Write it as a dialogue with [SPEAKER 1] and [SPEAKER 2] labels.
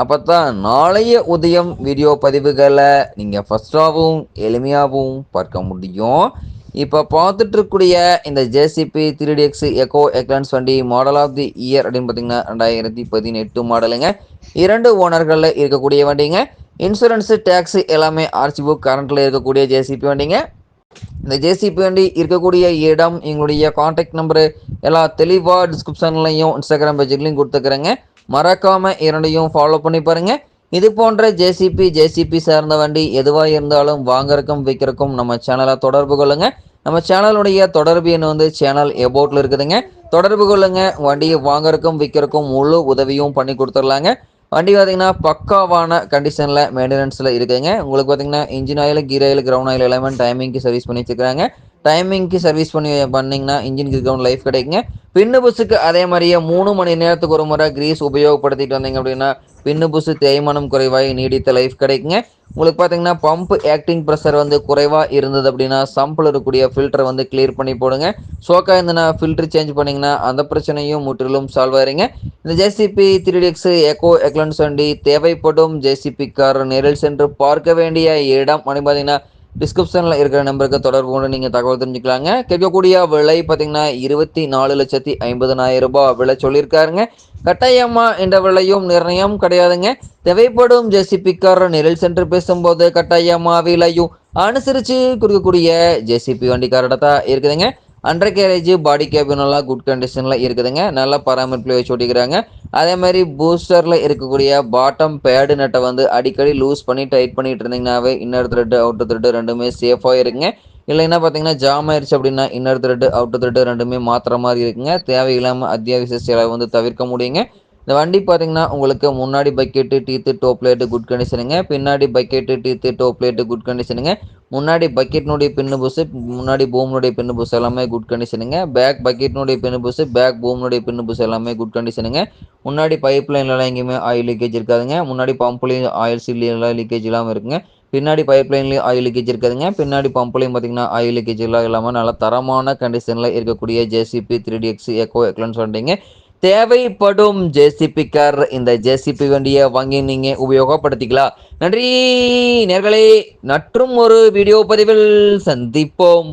[SPEAKER 1] அப்போ தான் நாளைய உதயம் வீடியோ பதிவுகளை நீங்கள் ஃபஸ்ட்டாகவும் எளிமையாகவும் பார்க்க முடியும். இப்போ பார்த்துட்டு இருக்கக்கூடிய இந்த JCB three D X eco excellence வண்டி மாடல் ஆஃப் தி இயர் அப்படின்னு பார்த்தீங்கன்னா ரெண்டாயிரத்தி பதினெட்டு மாடலுங்க இரண்டு ஓனர்களில் இருக்கக்கூடிய வண்டிங்க. இன்சூரன்ஸு டேக்ஸு எல்லாமே ஆர்சி புக் கரண்ட்டில் இருக்கக்கூடிய ஜேசிபி வண்டிங்க. இந்த ஜேசிபி வண்டி இருக்கக்கூடிய இடம் எங்களுடைய காண்டாக்ட் நம்பரு எல்லா தெளிவாக டிஸ்கிரிப்ஷன்லையும் இன்ஸ்டாகிராம் பேஜ்லையும் கொடுத்துக்கிறேங்க. மறக்காமல் இரண்டையும் ஃபாலோ பண்ணி பாருங்கள் இது போன்ற ஜேசிபி ஜேசிபி சார்ந்த வண்டி எதுவாக இருந்தாலும் வாங்கறக்கும் விற்கிறக்கும் நம்ம சேனலை தொடர்பு கொள்ளுங்க. நம்ம சேனலுடைய தொடர்பு எண் வந்து சேனல் எபோட்டில் இருக்குதுங்க. தொடர்பு கொள்ளுங்க. வண்டியை வாங்கறக்கும் விற்கிறக்கும் முழு உதவியும் பண்ணி கொடுத்துர்லாங்க வண்டி பார்த்தீங்கன்னா பக்காவான கண்டிஷனில் மெயின்டெனன்ஸில் இருக்குதுங்க உங்களுக்கு பார்த்தீங்கன்னா engine oil gear oil ground oil எல்லாமே டைமிங்க்கு சர்வீஸ் பண்ணி வச்சுக்கிறாங்க டைமிங்க்கு சர்வீஸ் பண்ணி பண்ணிங்கன்னா இன்ஜின் கிரவுண்ட் லைஃப் கிடைக்குங்க. பின்னு புஸுக்கு அதே மாதிரியே மூணு மணி நேரத்துக்கு ஒரு முறை கிரீஸ் உபயோகப்படுத்திட்டு வந்தீங்க அப்படின்னா பின்னு புஸு தேய்மானம் குறைவாக நீடித்த லைஃப் கிடைக்குங்க. உங்களுக்கு பார்த்தீங்கன்னா பம்ப் ஆக்டிங் ப்ரெஷர் வந்து குறைவாக இருந்தது அப்படின்னா சம்பில் இருக்கக்கூடிய ஃபில்டரை வந்து கிளியர் பண்ணி போடுங்க. ஷோக்காக இருந்தனா ஃபில்டர் சேஞ்ச் பண்ணிங்கன்னா அந்த பிரச்சனையும் முற்றிலும் சால்வ் ஆயிருங்க. இந்த JCB three X eco excellence வண்டி தேவைப்படும் ஜேசிபி கார் நேரில் சென்று பார்க்க வேண்டிய இடம் அப்படின்னு பார்த்தீங்கன்னா டிஸ்கிரிப்ஷனில் இருக்கிற நம்பருக்கு தொடர்பு கொண்டு நீங்கள் தகவல் தெரிஞ்சுக்கலாங்க. கேட்கக்கூடிய விலை பார்த்தீங்கன்னா இருபத்தி நாலு லட்சத்தி ஐம்பதனாயிரம் ரூபாய் விலை சொல்லியிருக்காருங்க. கட்டாயமா இந்த விலையும் நிர்ணயம் கிடையாதுங்க. தேவைப்படும் ஜேசிபிக்கார் நிழல் சென்று பேசும்போது கட்டாயமா விலையும் அனுசரித்து கொடுக்கக்கூடிய ஜேசிபி வண்டிக்காரட தான் இருக்குதுங்க. அண்டர் கேரேஜ் பாடி கேபின் எல்லாம் குட் கண்டிஷனில் இருக்குதுங்க. நல்லா பராமரிப்பில் வச்சு ஓட்டிக்கிறாங்க. அதே மாதிரி பூஸ்டரில் இருக்கக்கூடிய பாட்டம் பேடு நட்டை வந்து அடிக்கடி லூஸ் பண்ணி டைட் பண்ணிட்டு இருந்தீங்கன்னாவே இன்னர் த்ரெட்டு அவுட்டர் த்ரெட்டு ரெண்டுமே சேஃபாக இருக்குங்க. இல்லைன்னா பார்த்தீங்கன்னா ஜாம் ஆயிடுச்சு அப்படின்னா இன்னர் த்ரெட்டு அவுட்டர் த்ரெட்டு ரெண்டுமே மாற்றுற மாதிரி இருக்குங்க. தேவையில்லாமல் அத்தியாவசிய செலவு வந்து தவிர்க்க முடியுங்க. இந்த வண்டி பார்த்தீங்கன்னா உங்களுக்கு முன்னாடி bucket teeth top plate good கண்டிஷனுங்க பின்னாடி bucket teeth top plate good கண்டிஷனுங்க முன்னாடி பக்கெட்னுடைய பின்னு புஸ் முன்னாடி பூம்னுடைய பின்னு புஸ் எல்லாமே குட் கண்டிஷனுங்க பேக் பக்கெட்னுடைய பின்னு புஸ் பேக் பூம்னுடைய பின்னு புஸ் எல்லாமே குட் கண்டிஷனுங்க முன்னாடி பைப் லைன்லலாம் எங்கேயுமே ஆயில் லீக்கேஜ் இருக்காதுங்க. முன்னாடி பம்ப்லேயும் ஆயில் சீல்லாம் லீக்கேஜ் இல்லாமல் இருக்குங்க. பின்னாடி பைப் லைன்லேயும் ஆயில் லீக்கேஜ் இருக்காதுங்க. பின்னாடி பம்ப்லேயும் பார்த்தீங்கன்னா ஆயில் லீக்கேஜ் எல்லாம் இல்லாமல் நல்லா தரமான கண்டிஷனில் இருக்கக்கூடிய JCB three D X eco எக்லன்னு வண்டிங்க. தேவைப்படும் ஜேசிபி கார் இந்த ஜேசிபி வண்டியை வாங்கி நீங்கள் உபயோகப்படுத்திக்கலாம். நன்றி நேர்களே. மற்றும் ஒரு வீடியோ பதிவில் சந்திப்போம்.